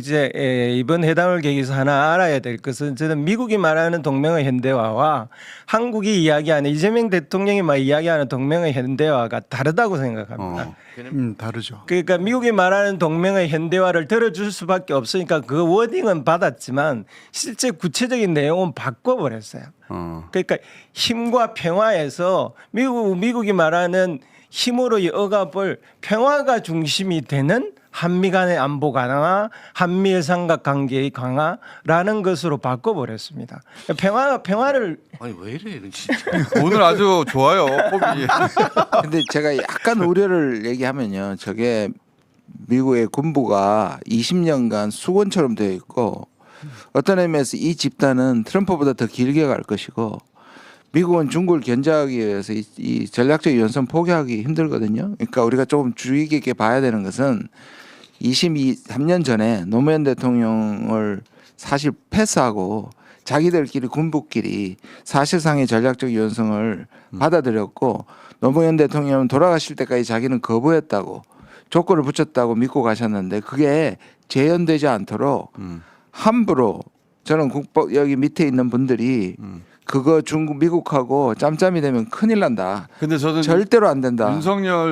이제 에, 이번 회담을 계기해서 하나 알아야 될 것은 저는 미국이 말하는 동맹의 현대화와 한국이 이야기하는 이재명 대통령이 막 이야기하는 동맹의 현대화가 다르다고 생각합니다. 어. 음, 다르죠. 그러니까 미국이 말하는 동맹의 현대화를 들어줄 수밖에 없으니까 그 워딩은 받았지만 실제 구체적인 내용은 바꿔버렸어요. 어. 그러니까 힘과 평화에서 미국 미국이 말하는 힘으로 이어가볼 평화가 중심이 되는 한미 간의 안보 강화, 한미의 삼각 관계의 강화라는 것으로 바꿔버렸습니다. 평화 평화를 아니 왜 이래 이런 진짜. 오늘 아주 좋아요. 호비. 근데 제가 약간 우려를 얘기하면요. 저게 미국의 군부가 20년간 수건처럼 되어 있고 어떤 의미에서 이 집단은 트럼프보다 더 길게 갈 것이고 미국은 중국을 견제하기 위해서 이, 이 전략적 유연성 포기하기 힘들거든요. 그러니까 우리가 조금 주의 깊게 봐야 되는 것은 23년 전에 노무현 대통령을 사실 패스하고 자기들끼리 군부끼리 사실상의 전략적 유연성을 받아들였고 노무현 대통령은 돌아가실 때까지 자기는 거부했다고 조건을 붙였다고 믿고 가셨는데 그게 재현되지 않도록 음. 함부로 저는 국법 여기 밑에 있는 분들이 음. 그거 중국 미국하고 짬짬이 되면 큰일 난다. 근데 저는 절대로 안 된다. 윤석열